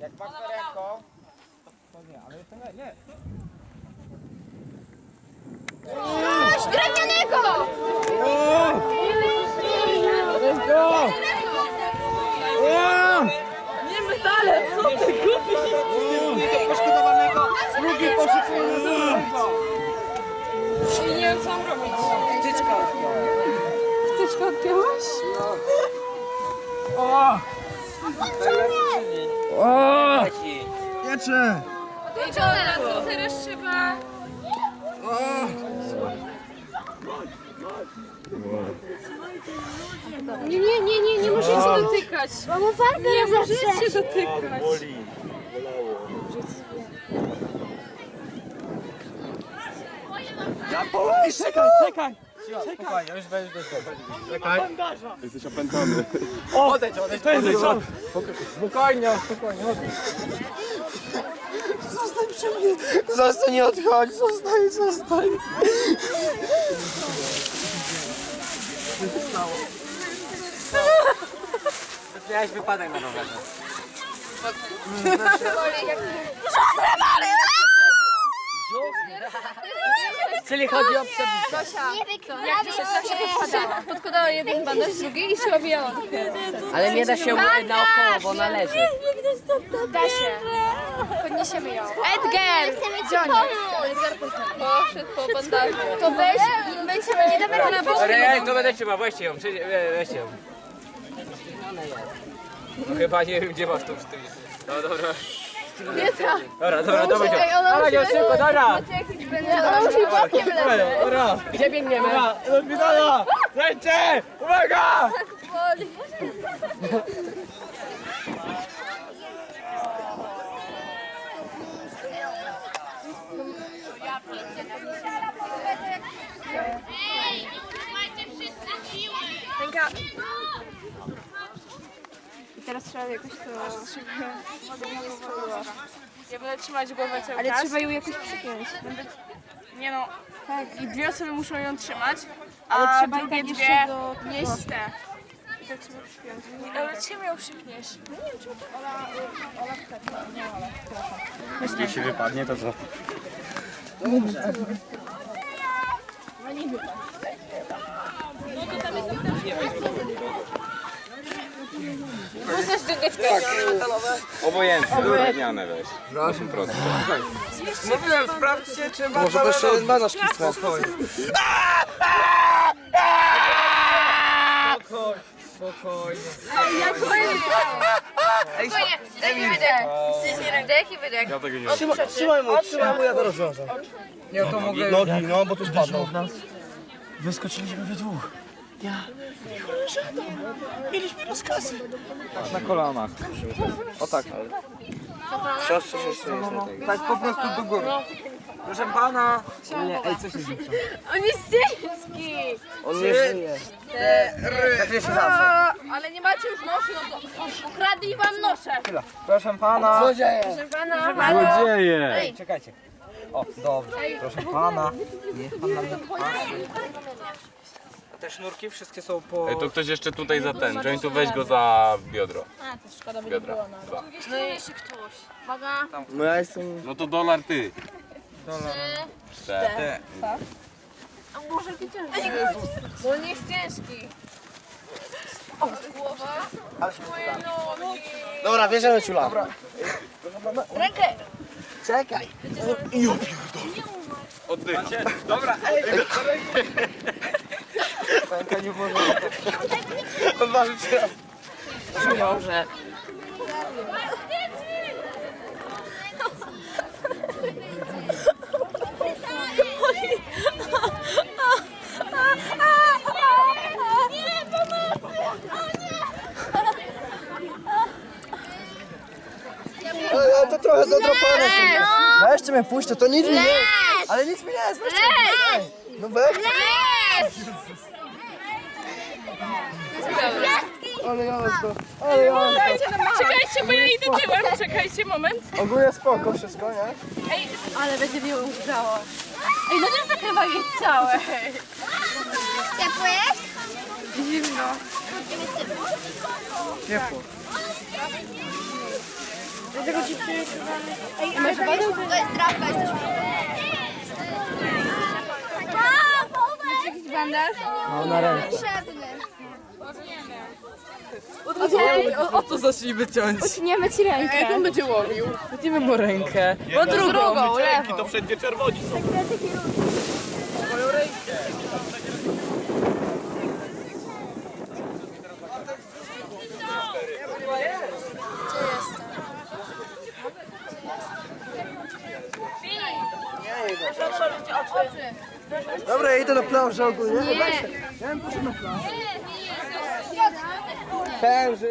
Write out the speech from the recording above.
Jak machę ręką, to nie, ale to nie, nie. Coś drewnianego! Nie metale, co ty głupi? Poszkodowanego, drugi poszukującego. I nie wiem co mam robić. Wtyczka. Wtyczka odpięłaś? O! O! Jecze! Dobra, to teraz trzeba... Nie, nie, nie, nie, nie możecie dotykać. Mamo, farbę Nie możecie dotykać. Ja połóż! Czekaj, czekaj! Czekaj, już będziesz. Czekaj. Jesteś opętany. Odejdź, odejdź, to jest Spokojnie, spokojnie. Zostań przy mnie. Zostań, nie odchodź. Zostań, zostań. Miałeś wypadek na rowerze. Czyli chodzi o przebicie. Nie wykradaj Podkładała jeden bandaż, drugi i się obijała. Ale nie da się naokoło, bo ona leży. Da się. Podniesiemy ją. Edgar! Chcemy ci pomóc. Poszedł po bandażu. To weź, weź, nie damy na bok. Ej, to będę trzymał, weźcie ją, we- weźcie ją. No chyba nie wiem, gdzie masz tą sztylię. No dobra. Nie ta. Dobra, dobra, dobra. Ej, ona Dawaj, musi- szybko, dobra. Ona musi bokiem leżeć. Dobra. Gdzie biegniemy? Dobra, do szpitala! Lećcie! Uwaga! Ręka. I teraz trzeba jakoś to... Żeby nie spadła. Ja będę trzymać głowę cały Ale czas. trzeba ją jakoś przypiąć. Będę... Nie no. Tak. I dwie osoby muszą ją trzymać. Ale a trzeba i drugie tak dwie jeszcze do- nieść te. I tak trzeba przypiąć. Nie, Ale czym ją przypniesz? No nie wiem, czemu to... Ola, Jeśli wypadnie, to co? Obojętne, drewniane weź. Proszę, prosto. Mówiłem, sprawdźcie, czy ma Może jeszcze jeden banasz kisnę. Spokojnie. Spokojnie. Ej, Jaki wydech? Jaki wydech? Ja tego nie Trzymaj mu, trzymaj mu, ja to rozwiążę. Nie, to mogę... Nogi, no, bo tu spadną. Wyskoczyliśmy we dwóch. Ja i koleżana. Mieliśmy rozkazy. Na kolanach. O tak. Siostrze, siostrze jest na tego. Tak po prostu do góry. Proszę pana. Nie, ej, co się dzieje? On jest ciężki! On nie żyje. Zakryje się zawsze. Ale nie macie już noszy, no to ukradli wam nosze. Chwila. Proszę pana. Co dzieje? Proszę pana. Złodzieje! Ej, czekajcie. O, dobrze. Proszę pana. Niech pan na mnie patrzy. Te sznurki wszystkie są po... Ej, to ktoś jeszcze tutaj za ten. Jointu weź go za biodro. A, to szkoda by Biodra. Dwa. No i jeszcze ktoś. Uwaga. No ja jestem... No to dolar ty. Cztery. A może ciężki? Bo on jest ciężki. O, głowa. Moje nogi. Dobra, bierzemy ciula. Rękę. Czekaj. Oddycha. Dobra, ej. Pęka nie może. Odważyć się raz. Może. Ale to trochę zadrapane. Weźcie mnie, puśćcie, to nic mi nie jest. Ale nic mi nie jest, weźcie mnie. No weźcie. Gwiazdki! Ale jazda, ale jazda. Czekajcie, bo ja idę tyłem. Czekajcie, moment. Ogólnie spoko wszystko, nie? Ej, ale będzie mi udało. Ej, no nie zakrywaj jej całe. Ciepło jest? Zimno. Ciepło. Ej, ale to jest, trawka, jesteśmy. Jakiś bandaż? No na ręce. O, o to zacznijmy ciąć. Utniemy ci rękę. Jak on będzie łowił? Wytniemy mu rękę. Bo drugą. Drugą, lewą. To wszędzie czerwoni są. Dobra, ja idę na plażę ogólnie. Nie. Ten, fans.